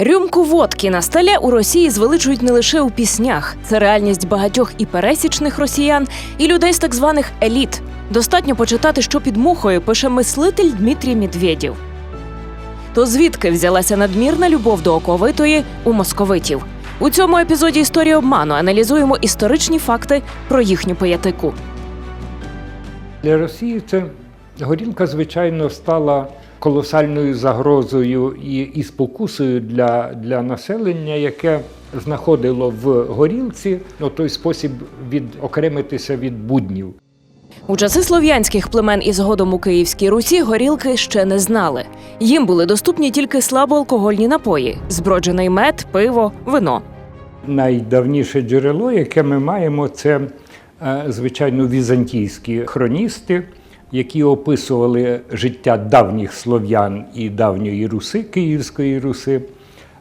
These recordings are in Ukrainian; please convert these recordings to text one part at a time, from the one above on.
Рюмку водки на столі у Росії звеличують не лише у піснях. Це реальність багатьох і пересічних росіян, і людей з так званих еліт. Достатньо почитати, що під мухою пише мислитель Дмитрій Медведєв. То звідки взялася надмірна любов до оковитої у московитів? У цьому епізоді історії обману аналізуємо історичні факти про їхню поетику. Для Росії це горілка, звичайно, стала колосальною загрозою і, і спокусою для, для населення, яке знаходило в горілці ну, той спосіб відокремитися від буднів. У часи слов'янських племен і згодом у Київській Русі горілки ще не знали. Їм були доступні тільки слабоалкогольні напої: зброджений мед, пиво, вино. Найдавніше джерело, яке ми маємо, це е, звичайно візантійські хроністи, які описували життя давніх слов'ян і давньої Руси, Київської Руси.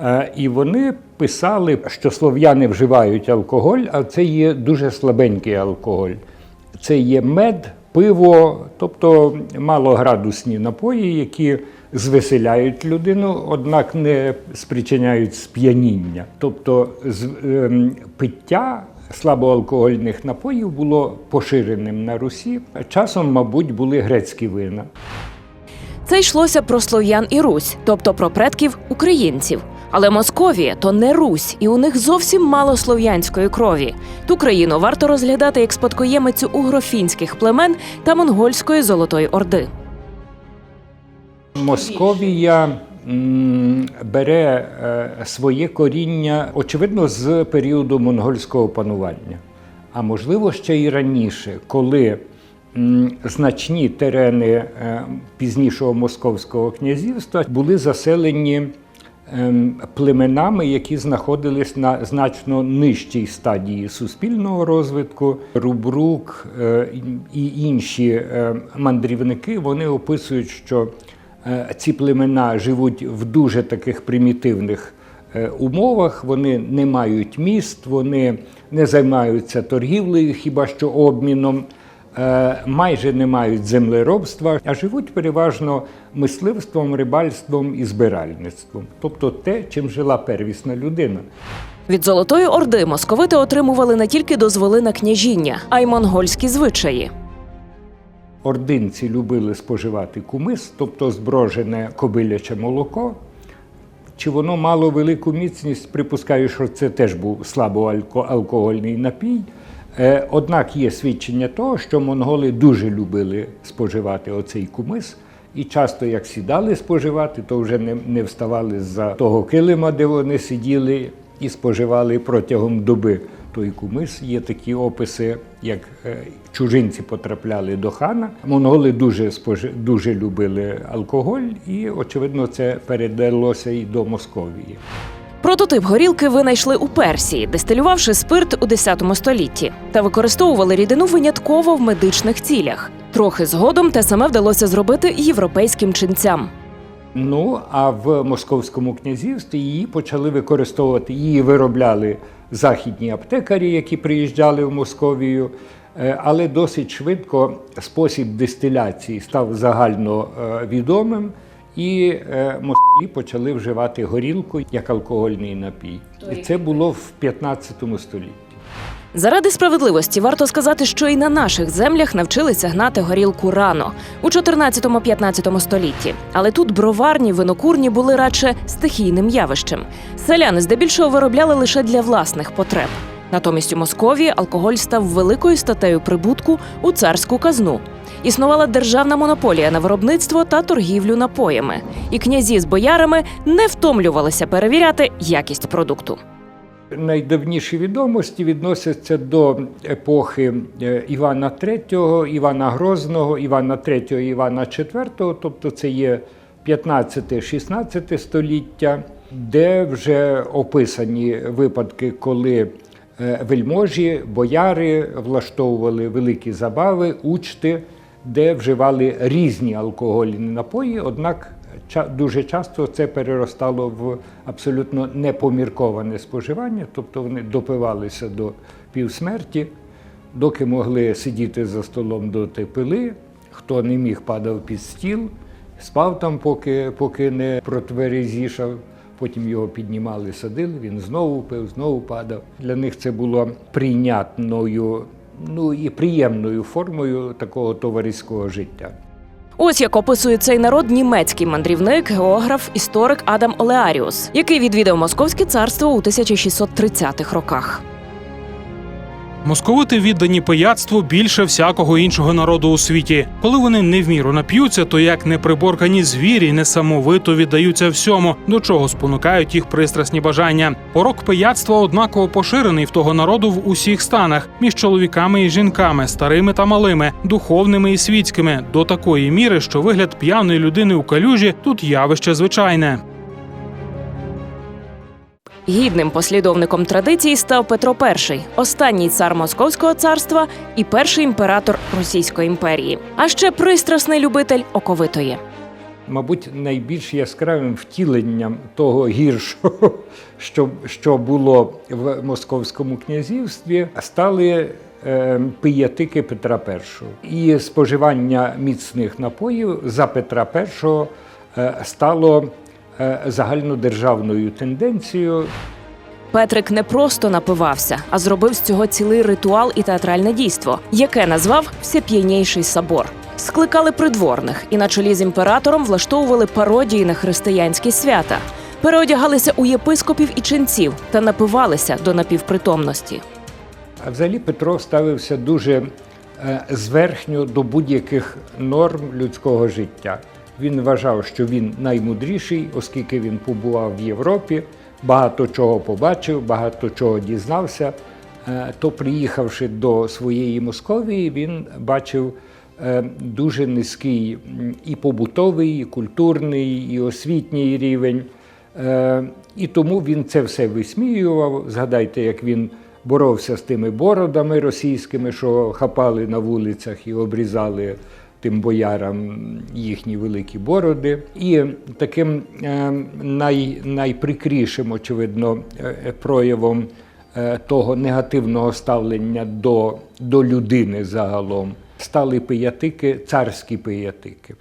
Е, І вони писали, що слов'яни вживають алкоголь, а це є дуже слабенький алкоголь. Це є мед, пиво, тобто малоградусні напої, які звеселяють людину, однак не спричиняють сп'яніння. Тобто з- ем, пиття слабоалкогольних напоїв було поширеним на Русі. Часом, мабуть, були грецькі вина. Це йшлося про слов'ян і Русь, тобто про предків українців. Але Московія то не Русь, і у них зовсім мало слов'янської крові. Ту країну варто розглядати як спадкоємицю угрофінських племен та монгольської золотої орди. Московія бере е, своє коріння, очевидно, з періоду монгольського панування, а можливо ще й раніше, коли значні терени е, пізнішого московського князівства були заселені ем, племенами, які знаходились на значно нижчій стадії суспільного розвитку. Рубрук е, і інші мандрівники вони описують, що ці племена живуть в дуже таких примітивних е, умовах. Вони не мають міст, вони не займаються торгівлею, хіба що обміном. Е, майже не мають землеробства, а живуть переважно мисливством, рибальством і збиральництвом, тобто те, чим жила первісна людина. Від Золотої Орди московити отримували не тільки дозволи на княжіння, а й монгольські звичаї. Ординці любили споживати кумис, тобто зброжене кобиляче молоко. Чи воно мало велику міцність? Припускаю, що це теж був слабоалкогольний напій. Е, Однак є свідчення того, що монголи дуже любили споживати оцей кумис, і часто, як сідали споживати, то вже не, не вставали з-за того килима, де вони сиділи, і споживали протягом доби той кумис. Є такі описи, як е, чужинці потрапляли до хана. Монголи дуже спожи, дуже любили алкоголь, і очевидно, це передалося і до Московії. Прототип горілки винайшли у Персії, дистилювавши спирт у 10 столітті, та використовували рідину винятково в медичних цілях. Трохи згодом те саме вдалося зробити європейським ченцям. Ну а в Московському князівстві її почали використовувати. Її виробляли західні аптекарі, які приїжджали в Московію. Е, Але досить швидко спосіб дистиляції став загально е, відомим, і е, москалі почали вживати горілку як алкогольний напій. І це було в 15 столітті. Заради справедливості варто сказати, що і на наших землях навчилися гнати горілку рано у 14-15 столітті. Але тут броварні, винокурні були радше стихійним явищем. Селяни здебільшого виробляли лише для власних потреб. Натомість у Московії алкоголь став великою статтею прибутку у царську казну. Існувала державна монополія на виробництво та торгівлю напоями, і князі з боярами не втомлювалися перевіряти якість продукту. Найдавніші відомості відносяться до епохи е, Івана III, Івана Грозного, Івана III, Івана IV, тобто це є 15-16 століття, де вже описані випадки, коли е, вельможі, бояри влаштовували великі забави, учти, де вживали різні алкогольні напої, однак дуже часто це переростало в абсолютно непомірковане споживання, тобто вони допивалися до півсмерті, доки могли сидіти за столом, доти пили, хто не міг, падав під стіл, спав там, поки, поки не протверезішав. Потім його піднімали, садили, він знову пив, знову падав. Для них це було прийнятною, ну і приємною формою такого товариського життя. Ось як описує цей народ німецький мандрівник, географ, історик Адам Олеаріус, який відвідав Московське царство у 1630-х роках. Московити віддані пияцтву більше всякого іншого народу у світі. Коли вони не в міру нап'ються, то як неприборкані звірі несамовито віддаються всьому, до чого спонукають їх пристрасні бажання. Порок пияцтва однаково поширений в того народу в усіх станах між чоловіками і жінками, старими та малими, духовними і світськими, до такої міри, що вигляд п'яної людини у калюжі тут явище звичайне. Гідним послідовником традиції став Петро І, останній цар Московського царства і перший імператор Російської імперії, а ще пристрасний любитель оковитої. Мабуть, найбільш яскравим втіленням того гіршого, що, що було в Московському князівстві, стали е, пиятики Петра І. І споживання міцних напоїв за Петра І е, стало загальнодержавною тенденцією. Петрик не просто напивався, а зробив з цього цілий ритуал і театральне дійство, яке назвав Всеп'янійший собор. Скликали придворних і на чолі з імператором влаштовували пародії на християнські свята, переодягалися у єпископів і ченців та напивалися до напівпритомності. А взагалі Петро ставився дуже е, зверхньо до будь-яких норм людського життя. Він вважав, що він наймудріший, оскільки він побував в Європі, багато чого побачив, багато чого дізнався. Е, То, приїхавши до своєї Московії, він бачив е, дуже низький і побутовий, і культурний, і освітній рівень. Е, І тому він це все висміював. Згадайте, як він боровся з тими бородами російськими, що хапали на вулицях і обрізали тим боярам їхні великі бороди. І таким е, най, найприкрішим, очевидно, е, проявом е, того негативного ставлення до, до людини загалом стали пиятики, царські пиятики.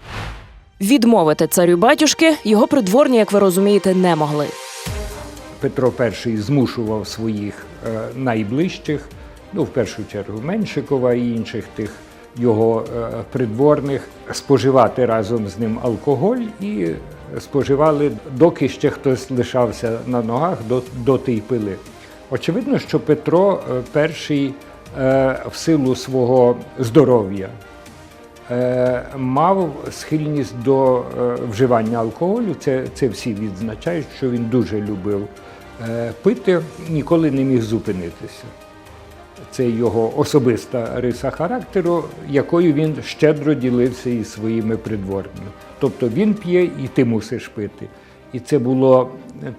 Відмовити царю батюшки його придворні, як ви розумієте, не могли. Петро І змушував своїх найближчих, ну в першу чергу Меншикова і інших тих його е, придворних, споживати разом з ним алкоголь і споживали, доки ще хтось лишався на ногах, доти й пили. Очевидно, що Петро І е, в силу свого здоров'я е, мав схильність до е, вживання алкоголю. Це, це всі відзначають, що він дуже любив е, пити, ніколи не міг зупинитися. Це його особиста риса характеру, якою він щедро ділився із своїми придворними. Тобто він п'є і ти мусиш пити. І це було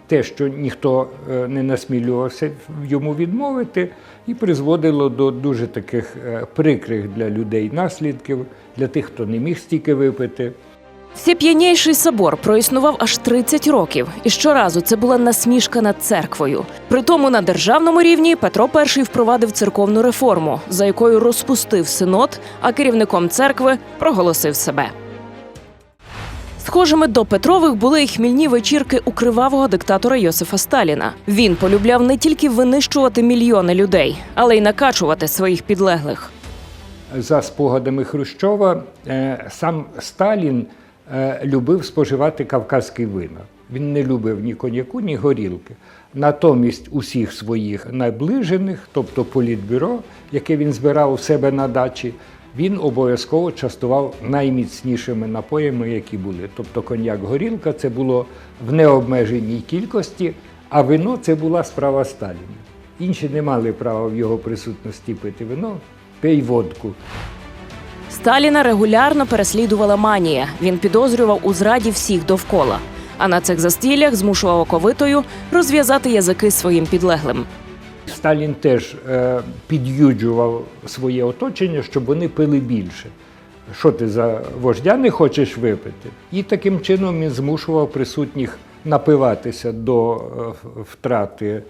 те, що ніхто е, не насмілювався йому відмовити, і призводило до дуже таких е, прикрих для людей наслідків, для тих, хто не міг стільки випити. Всеп'янійший собор проіснував аж 30 років, і щоразу це була насмішка над церквою. Притому на державному рівні Петро І впровадив церковну реформу, за якою розпустив синод, а керівником церкви проголосив себе. Схожими до Петрових були й хмільні вечірки у кривавого диктатора Йосифа Сталіна. Він полюбляв не тільки винищувати мільйони людей, але й накачувати своїх підлеглих. За спогадами Хрущова, е, сам Сталін любив споживати кавказькі вина. Він не любив ні коньяку, ні горілки. Натомість усіх своїх найближених, тобто політбюро, яке він збирав у себе на дачі, він обов'язково частував найміцнішими напоями, які були. Тобто коньяк, горілка це було в необмеженій кількості, а вино це була справа Сталіна. Інші не мали права в його присутності пити вино, пий водку. Сталіна регулярно переслідувала манія. Він підозрював у зраді всіх довкола. А на цих застіллях змушував оковитою розв'язати язики своїм підлеглим. Сталін теж е, під'юджував своє оточення, щоб вони пили більше. Що ти за вождя не хочеш випити? І таким чином він змушував присутніх напиватися до е, втрати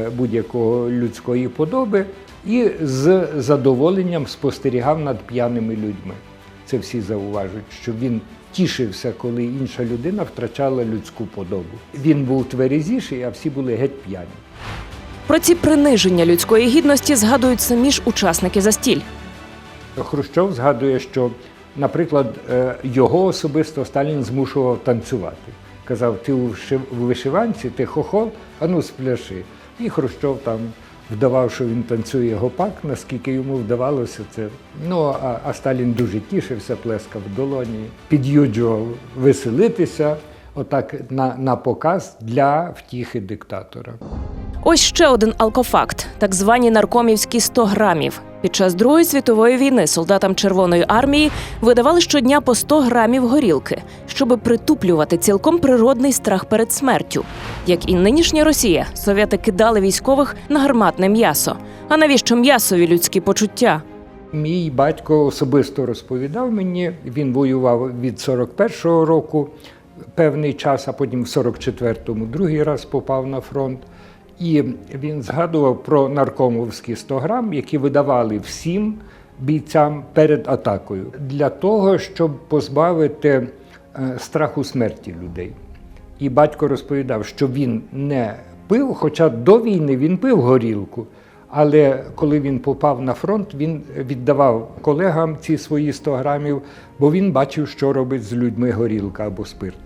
е, будь-якого людської подоби і з задоволенням спостерігав над п'яними людьми. Це всі зауважують, що він тішився, коли інша людина втрачала людську подобу. Він був тверезіший, а всі були геть п'яні. Про ці приниження людської гідності згадують самі ж учасники застіль. Хрущов згадує, що, наприклад, е, його особисто Сталін змушував танцювати. Казав, ти у в вишиванці, ти хохол, а ну спляши. І Хрущов там вдавав, що він танцює гопак, наскільки йому вдавалося це. Ну, а, а Сталін дуже тішився, плескав в долоні, під'юджував веселитися, отак на, на показ для втіхи диктатора. Ось ще один алкофакт: так звані наркомівські 100 грамів. Під час Другої світової війни солдатам Червоної армії видавали щодня по 100 грамів горілки, щоби притуплювати цілком природний страх перед смертю. Як і нинішня Росія, совєти кидали військових на гарматне м'ясо. А навіщо м'ясові людські почуття? Мій батько особисто розповідав мені, він воював від 41-го року певний час, а потім в 44-му другий раз попав на фронт. І він згадував про наркомовські 100 грам, які видавали всім бійцям перед атакою для того, щоб позбавити е, страху смерті людей. І батько розповідав, що він не пив, хоча до війни він пив горілку. Але коли він попав на фронт, він віддавав колегам ці свої 100 грамів, бо він бачив, що робить з людьми горілка або спирт.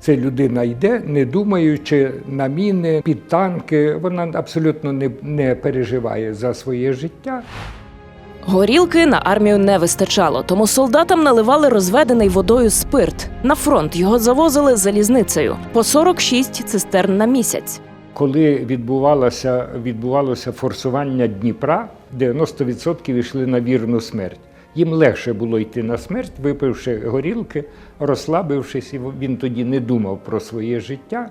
Це людина йде, не думаючи на міни, під танки. Вона абсолютно не, не переживає за своє життя. Горілки на армію не вистачало, тому солдатам наливали розведений водою спирт. На фронт його завозили залізницею по 46 цистерн на місяць. Коли відбувалося, відбувалося форсування Дніпра, 90% йшли на вірну смерть. Їм легше було йти на смерть, випивши горілки, розслабившись, і він тоді не думав про своє життя.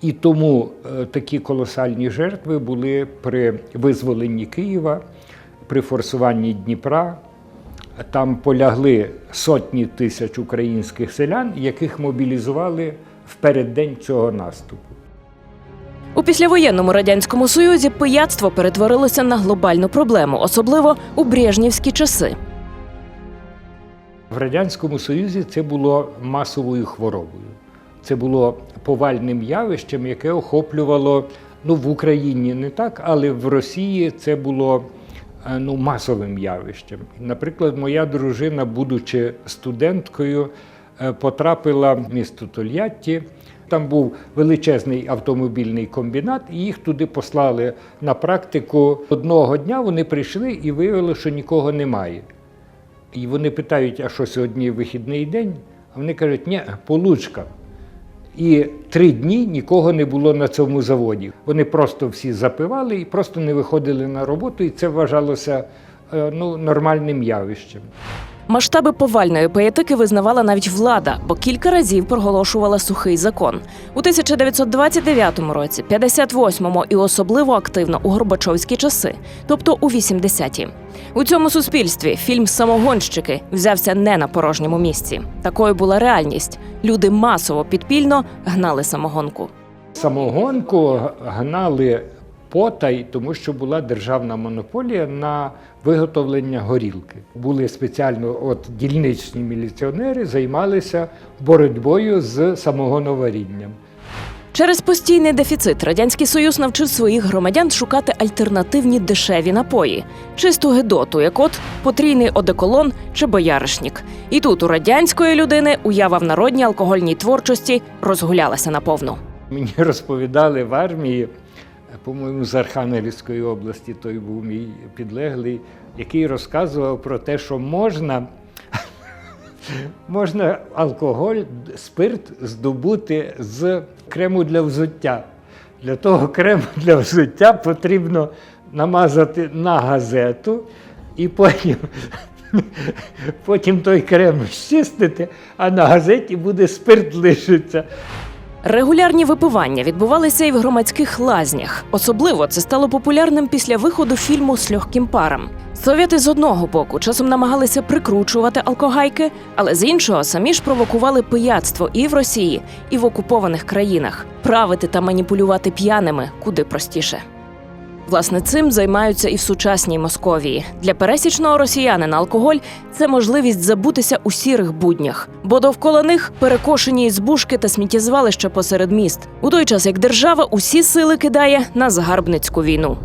І тому е, такі колосальні жертви були при визволенні Києва, при форсуванні Дніпра. Там полягли сотні тисяч українських селян, яких мобілізували в переддень цього наступу. У післявоєнному радянському союзі пияцтво перетворилося на глобальну проблему, особливо у брежнівські часи. В Радянському Союзі це було масовою хворобою. Це було повальним явищем, яке охоплювало ну, в Україні не так, але в Росії це було е, ну, масовим явищем. Наприклад, моя дружина, будучи студенткою, е, потрапила в місто Тольятті. Там був величезний автомобільний комбінат, і їх туди послали на практику. Одного дня вони прийшли і виявили, що нікого немає. І вони питають, а що сьогодні вихідний день? А вони кажуть, ні, получка. І три дні нікого не було на цьому заводі. Вони просто всі запивали і просто не виходили на роботу, і це вважалося е, ну, нормальним явищем. Масштаби повальної пиятики визнавала навіть влада, бо кілька разів проголошувала сухий закон у 1929 році, 58-му і особливо активно у Горбачовські часи, тобто у 80-ті. У цьому суспільстві фільм Самогонщики взявся не на порожньому місці. Такою була реальність. Люди масово підпільно гнали самогонку. Самогонку гнали потай, тому що була державна монополія на виготовлення горілки. Були спеціально от дільничні міліціонери, займалися боротьбою з самогоноварінням. Через постійний дефіцит радянський союз навчив своїх громадян шукати альтернативні дешеві напої, чисту гедоту, як от потрійний одеколон чи бояришнік. І тут у радянської людини уява в народній алкогольній творчості розгулялася наповну. Мені розповідали в армії, по-моєму, з Архангельської області, той був мій підлеглий, який розказував про те, що можна, можна алкоголь, спирт здобути з крему для взуття. Для того крему для взуття потрібно намазати на газету і потім, потім той крем щистити, а на газеті буде спирт лишиться. Регулярні випивання відбувалися і в громадських лазнях. Особливо це стало популярним після виходу фільму з легким паром. Совєти з одного боку часом намагалися прикручувати алкогайки, але з іншого самі ж провокували пияцтво і в Росії, і в окупованих країнах. Правити та маніпулювати п'яними куди простіше. Власне, цим займаються і в сучасній Московії. Для пересічного росіянина алкоголь це можливість забутися у сірих буднях, бо довкола них перекошені ізбушки та сміттєзвалища посеред міст, у той час як держава усі сили кидає на загарбницьку війну.